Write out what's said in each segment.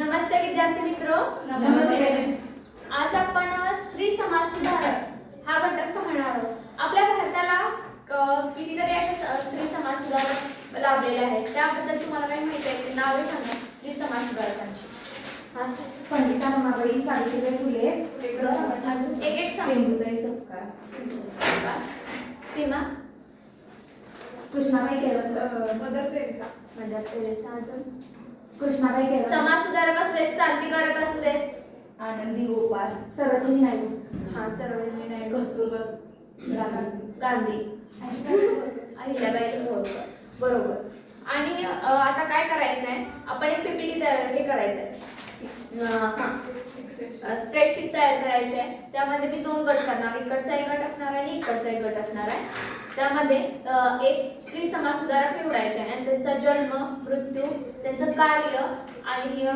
नमस्ते विद्यार्थी मित्र. नमस्ते. आज आपण स्त्री समाज सुधारक हा घटक पाहणार आहोत. आपल्या भारताला कितीतरी अशा स- स्त्री समाज सुधारक लाभलेले आहेत. त्याबद्दल तुम्हाला काही माहिती आहे नावे सांगा स्त्री समाज सुधारकांची. पंडिता रमाबाई सावित्रीबाई फुले एक एक Sindhutai Sapkal. Seema? Krishnabai Kevat Mother Teresa Mother Teresa अजून. कृष्णाबाई केवत समाज सुधारक असू देत क्रांतिकारक असू देत आनंदी गोपाळ सरोजिनी नायडू हा सरोजिनी नायडू कस्तुरबा गांधी. अहिल्याबाई होळकर बरोबर. आणि अ, आता काय करायचं आहे आपण एक पीपीटी हे करायचं आहे स्प्रेडशीट तयार करायची आहे. त्यामध्ये मी दोन गट करणार. इकडचा एक गट असणार आहे आणि इकडचा एक गट असणार आहे. त्यामध्ये एक स्त्री समाज सुधारक निवडायचे आहे. आणि त्यांचा जन्म मृत्यू त्यांचं कार्य आणि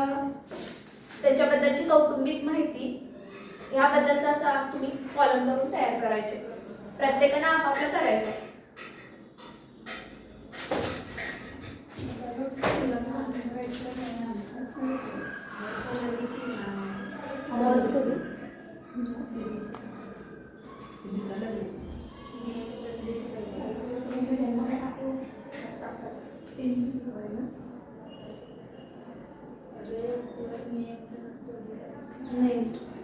त्यांच्याबद्दलची कौटुंबिक माहिती ह्याबद्दलचा असा तुम्ही कॉलम करून तयार करायचे. प्रत्येकानं आपापलं करायचं आहे. Jadi salah dulu. Thank you.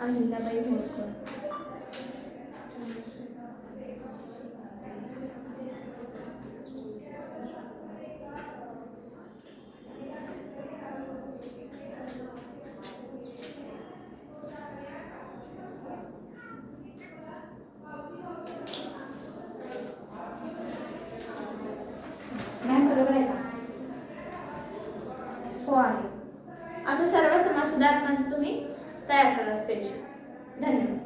Anne, ben korktum. सुधारणांचं तुम्ही तयार करा स्पेशल धन्यवाद.